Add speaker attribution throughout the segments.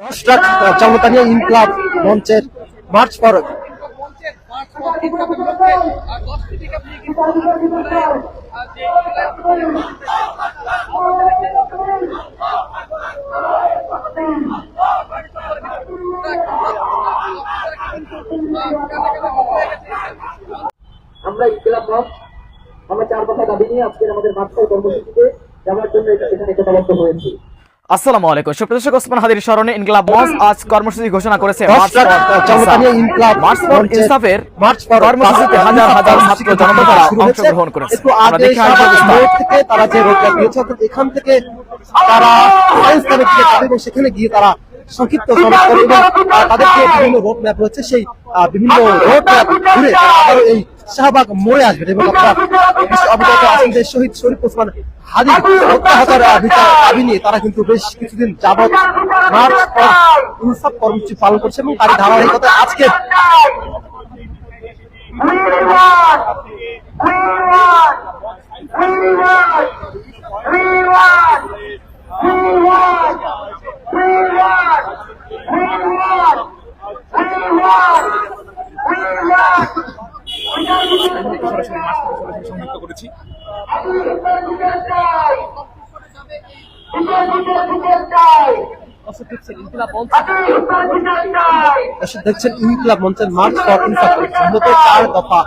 Speaker 1: রাষ্ট্রাক জনতানিয়া ইনকলাব মঞ্চের মার্চ ফর
Speaker 2: মঞ্চের মার্চ ফর ইনকামের লক্ষ্যে আর দশটি পিকআপ নিয়ে কিন্তু আর যে
Speaker 1: আমরা ইনকলাব মঞ্চ, আমরা চার কথা দাবি নিয়ে আজকের আমাদের মার্চ কর্মসূচিতে যাওয়ার জন্য এখানে একতাবদ্ধ হয়েছি।
Speaker 3: আসসালামু আলাইকুম। সুপ্রদর্শক ওসমান হাদির স্মরণে ইনকলাব মঞ্চ আজ কর্মসূচি ঘোষণা করেছে মার্চ ফর
Speaker 1: রাষ্ট্রাক জনতানিয়া ইনকলাব
Speaker 3: মার্চ ফর
Speaker 1: মঞ্চের
Speaker 3: ইনসাফের কর্মসূচিতে হাজার হাজার ছাত্র জনতা তারা অংশগ্রহণ করেছে। আমরা দেখে আসব
Speaker 1: শাহবাগ
Speaker 3: বিস্তারিত।
Speaker 1: মোড় থেকে তারা যে রোডটা দিয়েছে এখান থেকে তারা সায়েন্স ক্লাবের দিকে সেখানে গিয়ে তারা সংক্ষিপ্ত করে এবং তাদের যে বিভিন্ন রোড ম্যাপ রয়েছে। সেই বিভিন্ন রোড ম্যাপ ঘুরে আবারও এই শাহবাগ মোড়ে আসবেন এবং আপনারা অবগত শহীদ শরীফ ওসমান হাদি হত্যা হত্যার দাবি নিয়ে তারা কিন্তু বেশ কিছুদিন যাবৎ মার্চ ইনসাফ পালন করছে এবং তারই ধারাবাহিকতায় আজকে দর্শক দেখছেন ইনকিলাব মঞ্চের মার্চ ফর ইনসাফ মূলত চার দফা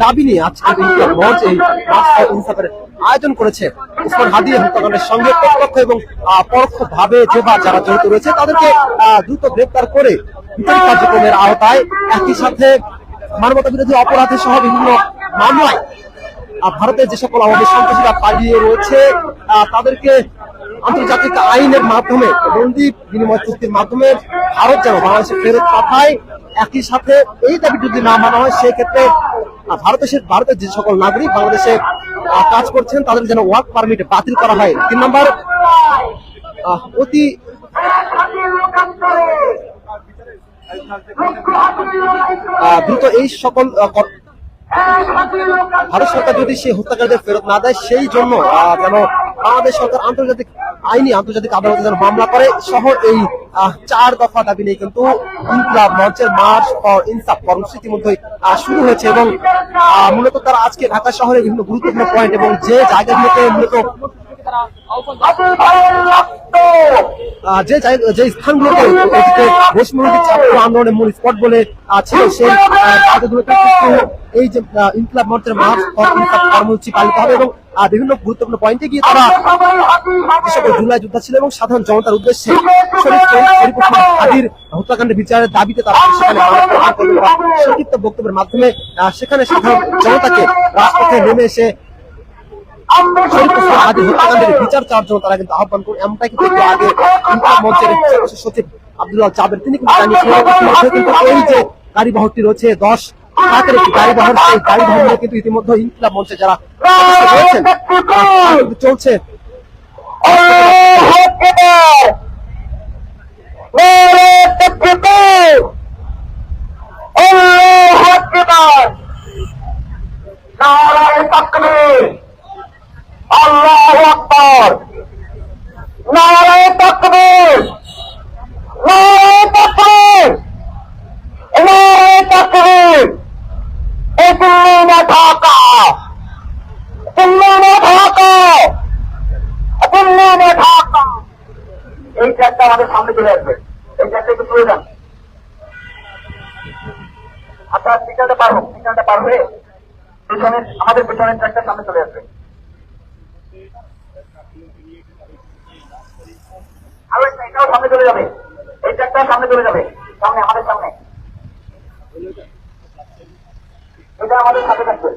Speaker 1: দাবি নিয়ে আজকে ইনকিলাব মঞ্চ এই মার্চ ফর ইনসাফের আয়োজন করেছে উসমান হাদি হত্যাকাণ্ডের সঙ্গে প্রত্যক্ষ এবং পরোক্ষ ভাবে যে বা যারা জড়িত রয়েছে তাদেরকে দ্রুত গ্রেপ্তার করে বিচারিক কার্যক্রমের আওতায় একই সাথে মানবতা বিরোধী অপরাধে সহ বিভিন্ন মামলায় ভারতের যে সকল আমাদের সন্ত্রাসীরা পালিয়ে রয়েছে তাদেরকে আন্তর্জাতিক আইনের মাধ্যমে বন্দি বিনিময় চুক্তির মাধ্যমে ভারত যেন বাংলাদেশে ফেরত পাঠায় একই সাথে এই দাবি যদি না মানা হয়, সেক্ষেত্রে ভারতের ভারতের যে সকল নাগরিক বাংলাদেশে কাজ করছেন তাদের যেন ওয়ার্ক পারমিট বাতিল করা হয়। তিন নম্বর অতি দ্রুত এই সকল ভারত সরকার যদি সেই হত্যাকারীদের ফেরত না দেয় সেই জন্য যেন বাংলাদেশ সরকার আন্তর্জাতিক আইনি আন্তর্জাতিক আদালতে যেন মামলা করে সহ এই চার দফা দাবি নিয়ে কিন্তু ইনকলাব মঞ্চের মার্চ ফর ইনসাফ কর্মসূচি ইতিমধ্যেই শুরু হয়েছে এবং মূলত তারা আজকে ঢাকা শহরে বিভিন্ন গুরুত্বপূর্ণ পয়েন্ট এবং যে জায়গাগুলোতে মূলত যে যে স্থানগুলোতে অতীতে বৈষ্ণবী ছাত্র আন্দোলনের মূল স্পট বলে আহ, ছিল সেই জায়গাগুলোতে এই যে ইনকিলাব মঞ্চের মার্চ কর্মসূচি পালিত হবে এবং বিভিন্ন গুরুত্বপূর্ণ পয়েন্টে গিয়ে তারা সকল জুলাই যোদ্ধা ছিল এবং সাধারণ জনতার উদ্দেশ্যে হাদির হত্যাকাণ্ডের বিচারের দাবিতে তারা সেখানে করবে সংক্ষিপ্ত বক্তব্যের মাধ্যমে সেখানে সাধারণ জনতাকে রাজপথে নেমে এসে বিচার চাওয়ার জন্য তারা কিন্তু আহ্বান করে এমনটাই কিন্তু আগে মঞ্চের সচিব আব্দুল্লাহ জাবের, তিনি কিন্তু জানিয়েছিলেন এই যে গাড়ি বহরটি রয়েছে, দশ ট্রাকের একটি গাড়ি বহর সেই গাড়ি বহর নিয়ে কিন্তু ইতিমধ্যে ইনকিলাব মঞ্চে যারা রয়েছেন কিন্তু চলছে।
Speaker 4: ট্র্যাকটা আমাদের সামনে চলে আসবে। এই ট্র্যাকটা একটু চলে যান। আচ্ছা পিছনটা পার হোক পিছনটা পার হয়ে পেছনে, আমাদের পেছনের ট্র্যাকটা সামনে চলে আসবে। আরও একটা এটাও সামনে চলে যাবে। এই ট্র্যাকটাও সামনে চলে যাবে। সামনে, আমাদের সামনে। এটা আমাদের সাথে থাকবে।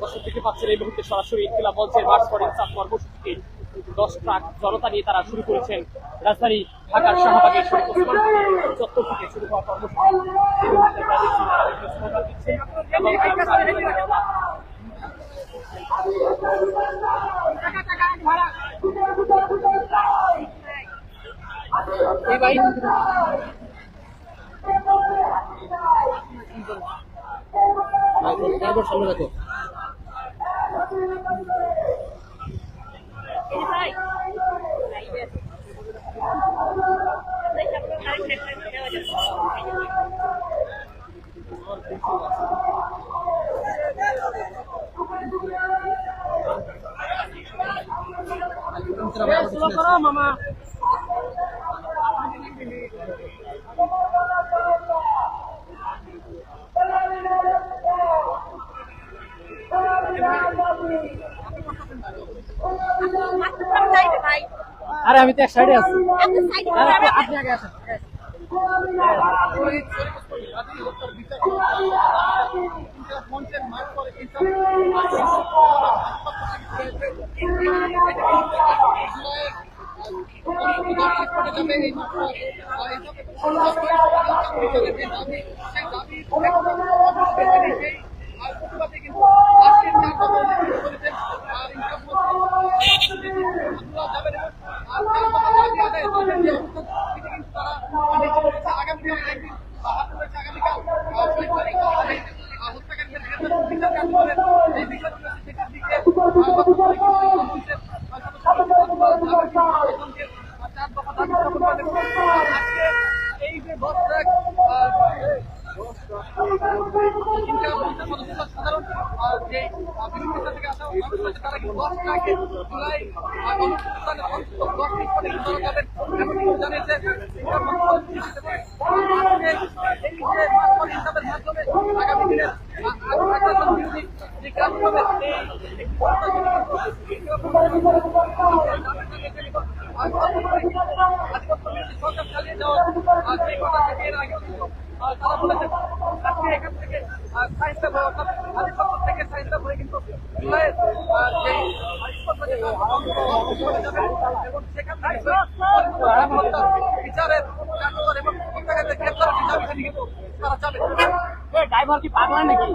Speaker 2: দর্শক দেখতে পাচ্ছেন এই মুহূর্তে সরাসরি ইনকিলাব মঞ্চের মার্চ ফর ইনসাফ কর্মসূচিতে দশ ট্রাক জনতা নিয়ে তারা শুরু করেছেন। রাজধানী ঢাকার হাদি চত্বর এই মুহূর্তে তারা দেখছি তারা বিভিন্ন স্লোগান দিচ্ছে এবং এই ভাই
Speaker 1: ড্রাইভার সামনে রাখো
Speaker 5: Ini baik. Nah, ini.
Speaker 1: কাছে শুনেছি
Speaker 5: ভাই
Speaker 2: আরে আমি তো এক সাইডে আছি।
Speaker 5: আপনি সাইড
Speaker 2: আরে,
Speaker 5: করে
Speaker 2: আপনি আগে আসেন
Speaker 6: এই যে দশ ট্রাক সাধারণ যে বিভিন্ন দেশ থেকে আসা মানুষ আছে, তারা কিন্তু দশ ট্রাকে জুলাই অনুষ্ঠানে অন্তত দশ মিনিট পরে কিন্তু তারা যাবেন এমন কিন্তু জানিয়েছে এটা মন্ত্রী হিসেবে। আজকে এই যে মাধ্যম হিসাবের মাধ্যমে আগামী দিনে আগ্রাসন বিরোধী যে কাজ হবে এই একটি বার্তা কিন্তু আর আধিপত্য বিরোধী সরকার চালিয়ে যাওয়া আর সেই এবং সেখান থেকে এবং যে দাবি কিন্তু তারা
Speaker 2: ড্রাইভার কি পাগলা নাকি?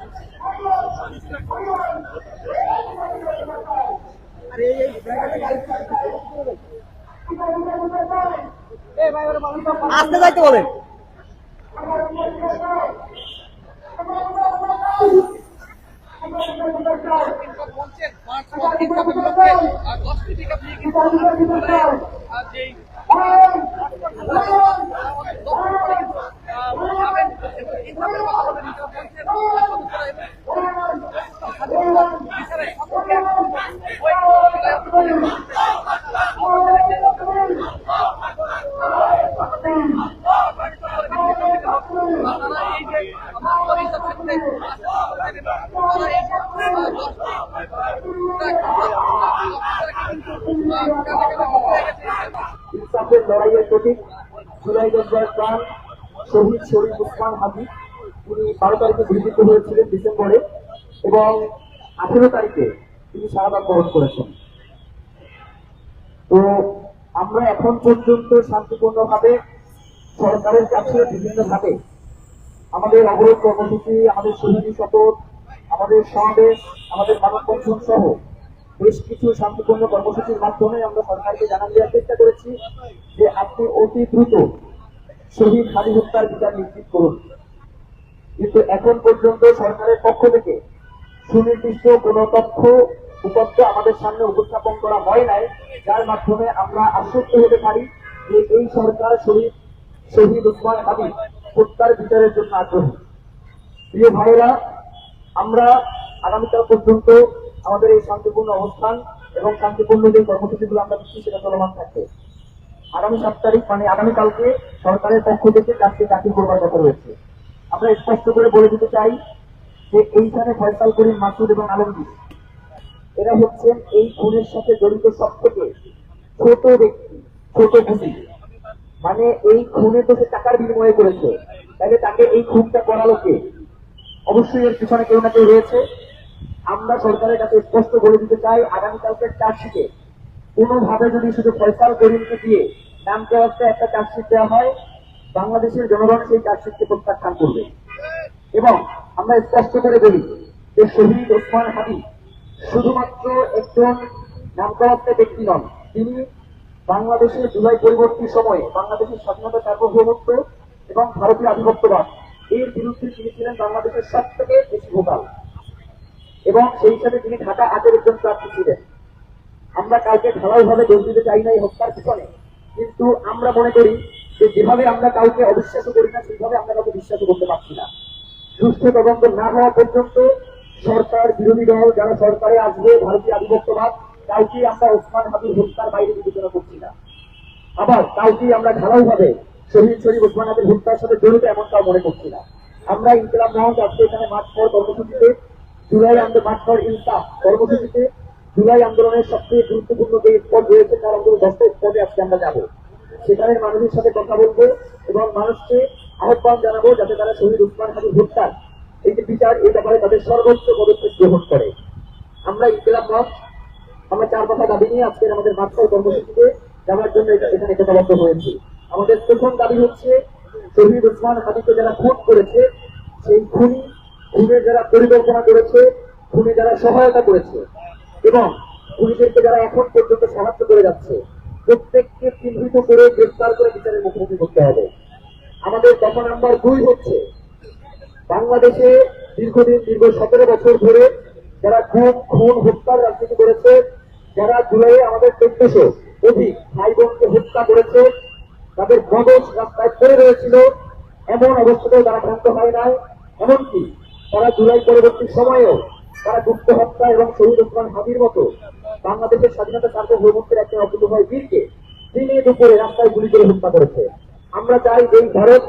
Speaker 2: আসতে
Speaker 1: যাইতে বলেন
Speaker 6: মঞ্চের মার্চ ইনকামের বিরুদ্ধে আর দশটি পিক আপ নিয়ে কিন্তু আর যেই
Speaker 4: ইনসাফের লড়াইয়ের প্রতীক জুলাই দশবার প্রাণ, শহীদ শরীফ উসমান হাবিব তিনি বারো তারিখে গৃহীত হয়েছিলেন ডিসেম্বরে এবং আঠেরো তারিখে তিনি শাহাদাত বরণ করেছেন। তো আমরা এখন পর্যন্ত শান্তিপূর্ণভাবে সরকারের কাছে বিভিন্নভাবে আমাদের অবরোধ কর্মসূচি আমাদের শহীদী শপথ, আমাদের সমাবেশ, আমাদের মানববন্ধন সহ বেশ কিছু শান্তিপূর্ণ কর্মসূচির মাধ্যমে আমরা সরকারকে জানান দেওয়ার চেষ্টা করেছি যে আপনি অতি দ্রুত শহীদ হাদি হত্যার বিচার নিশ্চিত করুন। কিন্তু এখন পর্যন্ত সরকারের পক্ষ থেকে সুনির্দিষ্ট কোনো তথ্য, উপাত্ত আমাদের সামনে উপস্থাপন করা হয় নাই, যার মাধ্যমে আমরা আশ্বস্ত হতে পারি যে এই সরকার শহীদ শহীদ উসমান হাবিব হত্যার বিচারের জন্য আগ্রহী। প্রিয় ভাইয়েরা, আমরা আগামীকাল পর্যন্ত আমাদের এই শান্তিপূর্ণ অবস্থান এবং শান্তিপূর্ণ যে কর্মসূচিগুলো আমরা দিচ্ছি, সেটা চলমান থাকবে। আগামী সাত তারিখ মানে আগামীকালকে সরকারের পক্ষ থেকে কাজটি দাখিল করবার কথা রয়েছে। আমরা স্পষ্ট করে বলে দিতে চাই যে এইখানে ফয়সাল করিম মাসুদ এবং আলমগীর, এরা হচ্ছেন এই খুনের সাথে জড়িত সব থেকে ছোট ব্যক্তি, ছোট খুনি। মানে এই খুনে তো সে টাকার বিনিময়ে করেছে। তাহলে তাকে এই খুনটা করালো কে? অবশ্যই এর পিছনে কেউ না কেউ রয়েছে। আমরা সরকারের কাছে স্পষ্ট বলে দিতে চাই আগামীকালকে চার্জশিটে। কোনোভাবে যদি শুধু ফয়সাল করিমকে দিয়ে নাম দেওয়াতে একটা চার্জশিট দেওয়া হয়, বাংলাদেশের জনগণ সেই চার্জশিটকে প্রত্যাখ্যান করবে। এবং আমরা স্পষ্ট করে বলি যে শহীদ ওসমান হাবিব শুধুমাত্র একজন নামকরাত্মা ব্যক্তি নন, তিনি বাংলাদেশের জুলাই পরিবর্তী সময়ে বাংলাদেশের স্বাধীনতা সার্বভৌমত্ব এবং ভারতীয় আধিপত্যবাদ এর বিরুদ্ধে তিনি ছিলেন বাংলাদেশের সব থেকে বেশি ভোকাল। এবং সেই সাথে তিনি ঢাকা আটের জন প্রার্থী ছিলেন। আমরা কাউকে ভাবে দোষ দিতে চাই না, এই হত্যার পিছনে। কিন্তু আমরা মনে করি যে যেভাবে আমরা কাউকে অবিশ্বাস করি না, সেইভাবে আমরা কাউকে বিশ্বাস করতে পারছি না। সুস্থ তদন্ত না হওয়া পর্যন্ত সরকার, বিরোধী দল যারা সরকারে আসবে, ভারতীয় আধিপত্যবাদ কাউকে আমরা ওসমান হাবিব হত্যার বাইরে বিবেচনা করছি না। আবার কাউকে আমরা ঢালাই ভাবে শহীদ শরীফ ওসমান হাবিব হত্যার সাথে জড়িত এমনটাও মনে করছি না। আমরা ইনকিলাব মঞ্চ আজকে এখানে মাঠ পর কর্মসূচিতে জুলাই আন্দোলন ইনসাফ কর্মসূচিতে জুলাই আন্দোলনের সবচেয়ে গুরুত্বপূর্ণ যে স্পট রয়েছে, তার অন্তত দশটা স্পটে আজকে আমরা যাব। সেখানে মানুষের সাথে কথা বলব এবং মানুষকে আহ্বান জানাব যাতে তারা শহীদ উসমান হাবিব হত্যার এই যে বিচার, এই ব্যাপারে তাদের সর্বোচ্চ পদক্ষেপ গ্রহণ করে। আমরা ইনকিলাব মঞ্চ, আমরা চার কথা দাবি নিয়ে আজকের আমাদের মাত্র কর্মসূচিতে যাওয়ার জন্য এখানে একতাবদ্ধ হয়েছি। আমাদের প্রথম দাবি হচ্ছে, শহীদ উসমান হাবিবকে যারা খুন করেছে, সেই খুনি খুনের যারা পরিকল্পনা করেছে, খুনে যারা সহায়তা করেছে এবং খুনিদেরকে যারা এখন পর্যন্ত সাহায্য করে যাচ্ছে, প্রত্যেককে চিহ্নিত করে গ্রেফতার করে বিচারের মুখোমুখি করতে হবে। আমাদের দফা নাম্বার দুই হচ্ছে, বাংলাদেশে দীর্ঘদিন, দীর্ঘ সতেরো বছর ধরে যারা খুন খুন, হত্যার রাজনীতি করেছে, যারা জুলাইয়ে আমাদের চোদ্দশো অধিক ভাই বোনকে হত্যা করেছে, তাদের মগজ রাস্তায় পড়ে রয়েছিল, এমন অবস্থাতেও তারা ভ্রান্ত হয় নাই। এমনকি তারা জুলাই পরবর্তী সময়েও তারা গুপ্ত হত্যা এবং শহীদ ওসমান হাবির মতো বাংলাদেশের স্বাধীনতা সার্বভৌমত্বের একটা হয় বীরকে দিনে দুপুরে রাস্তায় গুলি করে হত্যা করেছে। আমরা চাই এই ভারত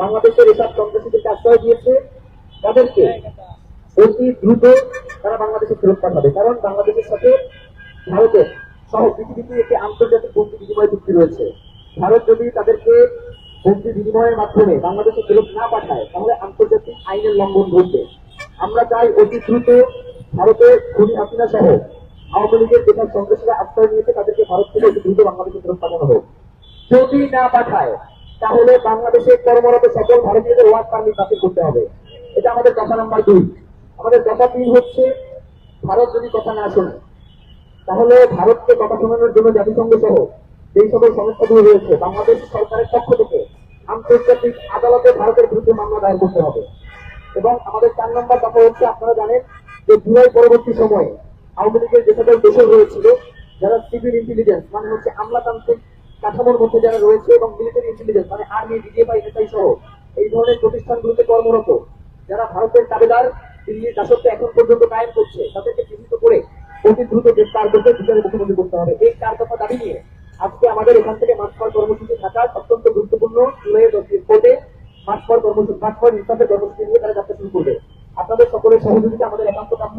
Speaker 4: বাংলাদেশের এসব সন্ত্রাসীদেরকে আশ্রয় দিয়েছে। তাদেরকে অতি দ্রুত তারা বাংলাদেশে ফেরত পাঠাবে। কারণ বাংলাদেশের সাথে ভারতের সহ পৃথিবীতে একটি আন্তর্জাতিক বন্দি বিনিময় চুক্তি রয়েছে। ভারত যদি তাদেরকে বন্দি বিনিময়ের মাধ্যমে বাংলাদেশে ফেরত না পাঠায়, তাহলে আন্তর্জাতিক আইনের লঙ্ঘন ঘটবে। আমরা চাই অতি দ্রুত ভারতের খুনি হাসিনা সহ আওয়ামী লীগের যেসব সন্ত্রাসীরা আশ্রয় নিয়েছে, তাদেরকে ভারত থেকে অতি দ্রুত বাংলাদেশে ফেরত পাঠানো হোক। যদি না পাঠায়, তাহলে বাংলাদেশে কর্মরত সকল ভারতীয়দের ওয়ার্ক পারমিট বাতিল করতে হবে। এটা আমাদের কথা নাম্বার দুই। আমাদের কথা তিন হচ্ছে, ভারত যদি কথা না শোনে, তাহলে ভারতকে কথা শোনানোর জন্য জাতিসংঘ সহ যেই সকল সংস্থাগুলো রয়েছে, বাংলাদেশ সরকারের পক্ষ থেকে আন্তর্জাতিক আদালতে ভারতের বিরুদ্ধে মামলা দায়ের করতে হবে। এবং আমাদের চার নম্বর কথা হচ্ছে, আপনারা জানেন যে জুলাই পরবর্তী সময়ে আওয়ামী লীগের যে সকল দেশে রয়েছিল, যারা সিভিল ইন্টেলিজেন্স মানে হচ্ছে আমলাতান্ত্রিক কাঠামোর মধ্যে যারা রয়েছে এবং মিলিটারি ইন্টেলিজেন্স মানে আর্মি, ডিজিএফআই, এসআই সহ এই ধরনের প্রতিষ্ঠানগুলোতে কর্মরত, যারা ভারতের দাবিদার দিল্লির দাসত্ব এখন পর্যন্ত কায়েম করছে, তাদেরকে চিহ্নিত করে অতি দ্রুত গ্রেফতার করতে বিচারের মুখোমুখি করতে হবে। এই চার দফা দাবি নিয়ে আজকে আমাদের এখান থেকে মাঠপর কর্মসূচি থাকার অত্যন্ত গুরুত্বপূর্ণ জুলাইয়ের কোর্টে মাঠপর কর্মসূচি মাঠপর ইনসাফের কর্মসূচি নিয়ে তারা যাত্রা শুরু করবে। আপনাদের সকলের সহযোগিতা আমাদের একান্ত কাম্য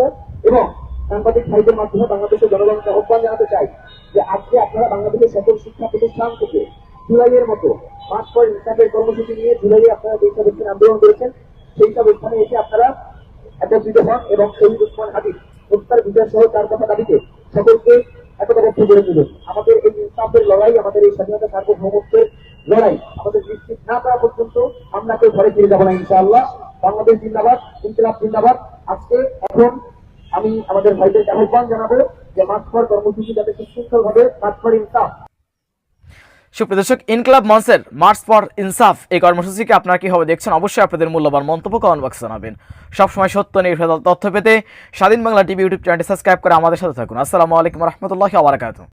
Speaker 4: এবং সাংবাদিক ভাইদের মাধ্যমে বাংলাদেশের জনগণকে আহ্বান জানাতে চাই যে আজকে আপনারা বাংলাদেশের সকল শিক্ষা প্রতিষ্ঠান থেকে জুলাইয়ের মতো মাঠ পর ইনসাফের কর্মসূচি নিয়ে জুলাইয়ে আপনারা যেই সব আন্দোলন করেছেন, সেই সব স্থানে এসে আপনারা একত্রিত হন এবং শহীদ উসমান হাবিব হত্যার বিচার সহ চার দফা দাবিতে সকলকে একতাবদ্ধ করে তুলুন আমাদের এই ইনসাফের লড়াই, আমাদের এই স্বাধীনতা সার্বভৌমত্বের লড়াই, আমাদের নিশ্চিত না করা পর্যন্ত আমরা কেউ ঘরে ফিরে যাব না, ইনশাআল্লাহ। বাংলাদেশ জিন্দাবাদ, ইনকিলাব জিন্দাবাদ। আজকে এখন আমি আমাদের ভাইদেরকে আহ্বান জানাব যে মাঠপর কর্মসূচি যাতে সুশৃঙ্খল ভাবে মাঠপর ইনসাফ
Speaker 3: সুপ্রিয় দর্শক, ইনকলাব মঞ্চের মার্চ ফর ইনসাফ এই কর্মসূচিকে আপনারা হবে দেখছেন? অবশ্যই আপনাদের মূল্যবান মন্তব্য কমেন্ট বক্সে জানাবেন। সবসময় সত্য নির্ভর তথ্য পেতে স্বাধীন বাংলা টিভি ইউটিউব চ্যানেলটি সাবস্ক্রাইব করে আমাদের সাথে থাকুন। আসসালামু আলাইকুম রহমতুল্লাহ আবরাকাতু